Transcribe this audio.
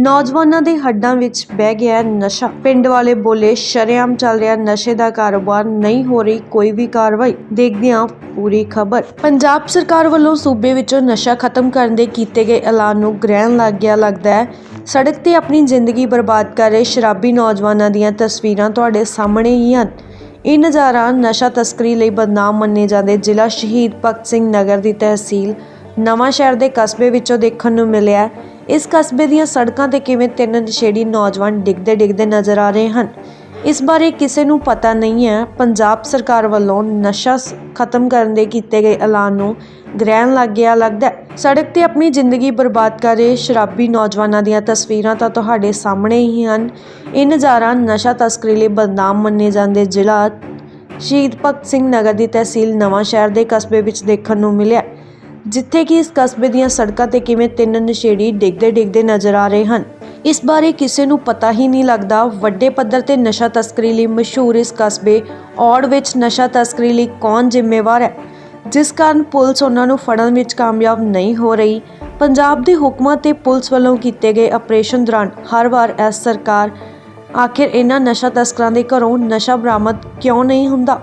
ਨੌਜਵਾਨਾਂ ਦੇ ਹੱਡਾਂ ਵਿੱਚ ਬਹਿ ਗਿਆ ਨਸ਼ਾ। ਪਿੰਡ ਵਾਲੇ ਬੋਲੇ, ਸ਼ਰੇਆਮ ਚੱਲ ਰਿਹਾ, ਨਸ਼ੇ ਦਾ ਕਾਰੋਬਾਰ ਨਹੀਂ ਹੋ ਰਹੀ, ਕੋਈ ਵੀ ਕਾਰਵਾਈ। ਦੇਖਦੇ ਹਾਂ ਪੂਰੀ ਖਬਰ। ਪੰਜਾਬ ਸਰਕਾਰ ਵੱਲੋਂ ਸੂਬੇ ਵਿੱਚੋਂ ਨਸ਼ਾ ਖਤਮ ਕਰਨ ਦੇ ਕੀਤੇ ਗਏ ਐਲਾਨ ਨੂੰ ਗ੍ਰਹਿਣ ਲੱਗ ਗਿਆ, ਲੱਗਦਾ ਹੈ। ਸੜਕ ਤੇ ਆਪਣੀ ਜ਼ਿੰਦਗੀ ਬਰਬਾਦ ਕਰ ਰਹੇ ਸ਼ਰਾਬੀ ਨੌਜਵਾਨਾਂ ਦੀਆਂ ਤਸਵੀਰਾਂ ਤੁਹਾਡੇ ਸਾਹਮਣੇ ਹੀ ਹਨ। ਇਹ ਨਜ਼ਾਰਾ ਨਸ਼ਾ ਤਸਕਰੀ ਲਈ ਬਦਨਾਮ ਮੰਨੇ ਜਾਂਦੇ ਜ਼ਿਲ੍ਹਾ ਸ਼ਹੀਦ ਭਗਤ ਸਿੰਘ ਨਗਰ ਦੀ ਤਹਿਸੀਲ ਨਵਾਂ ਸ਼ਹਿਰ ਦੇ ਕਸਬੇ ਵਿੱਚੋਂ ਦੇਖਣ ਨੂੰ ਮਿਲਿਆ ਹੈ। ਇਸ ਕਸਬੇ ਦੀਆਂ ਸੜਕਾਂ ਤੇ ਕਿਵੇਂ ਤਿੰਨ ਨਸ਼ੇੜੀ ਨੌਜਵਾਨ ਡਿੱਗਦੇ ਡਿੱਗਦੇ ਨਜ਼ਰ ਆ ਰਹੇ ਹਨ? ਇਸ ਬਾਰੇ ਕਿਸੇ ਨੂੰ ਪਤਾ ਨਹੀਂ ਹੈ। ਪੰਜਾਬ ਸਰਕਾਰ ਵੱਲੋਂ ਨਸ਼ਾ ਖਤਮ ਕਰਨ ਦੇ ਕੀਤੇ ਗਏ ਐਲਾਨ ਨੂੰ ਗ੍ਰਹਿਣ ਲੱਗ ਗਿਆ ਲੱਗਦਾ ਸੜਕ ਤੇ ਆਪਣੀ ਜ਼ਿੰਦਗੀ ਬਰਬਾਦ ਕਰ ਰਹੇ ਸ਼ਰਾਬੀ ਨੌਜਵਾਨਾਂ ਦੀਆਂ ਤਸਵੀਰਾਂ ਤਾਂ ਤੁਹਾਡੇ ਸਾਹਮਣੇ ਹੀ ਹਨ। ਇਹ ਨਜ਼ਾਰਾ ਨਸ਼ਾ ਤਸਕਰੀ ਲਈ ਬਦਨਾਮ ਮੰਨੇ ਜਾਂਦੇ ਜ਼ਿਲ੍ਹਾ ਸ਼ਹੀਦ ਭਗਤ ਸਿੰਘ ਨਗਰ ਦੀ ਤਹਿਸੀਲ ਨਵਾਂ ਸ਼ਹਿਰ ਦੇ ਕਸਬੇ ਵਿੱਚ ਦੇਖਣ ਨੂੰ ਮਿਲਿਆ ਜਿੱਥੇ ਕਿ ਇਸ ਕਸਬੇ ਦੀਆਂ ਸੜਕਾਂ ਤੇ ਕਿਵੇਂ ਤਿੰਨ ਨਸ਼ੇੜੀ ਡਿੱਗਦੇ ਡਿੱਗਦੇ ਨਜ਼ਰ ਆ ਰਹੇ ਹਨ। ਇਸ ਬਾਰੇ ਕਿਸੇ ਨੂੰ ਪਤਾ ਹੀ ਨਹੀਂ ਲੱਗਦਾ। ਵੱਡੇ ਪੱਧਰ ਤੇ ਨਸ਼ਾ ਤਸਕਰੀ ਲਈ ਮਸ਼ਹੂਰ ਇਸ ਕਸਬੇ ਔੜ ਵਿੱਚ ਨਸ਼ਾ ਤਸਕਰੀ ਲਈ ਕੌਣ ਜ਼ਿੰਮੇਵਾਰ ਹੈ? ਜਿਸ ਕਾਰਨ ਪੁਲਿਸ ਉਹਨਾਂ ਨੂੰ ਫੜਨ ਵਿੱਚ ਕਾਮਯਾਬ ਨਹੀਂ ਹੋ ਰਹੀ। ਪੰਜਾਬ ਦੇ ਹੁਕਮਾਂ ਤੇ ਪੁਲਿਸ ਵੱਲੋਂ ਕੀਤੇ ਗਏ ਆਪਰੇਸ਼ਨ ਦੌਰਾਨ ਹਰ ਵਾਰ ਇਸ ਸਰਕਾਰ, ਆਖਿਰ ਇਹਨਾਂ ਨਸ਼ਾ ਤਸਕਰਾਂ ਦੇ ਘਰੋਂ ਨਸ਼ਾ ਬਰਾਮਦ ਕਿਉਂ ਨਹੀਂ ਹੁੰਦਾ?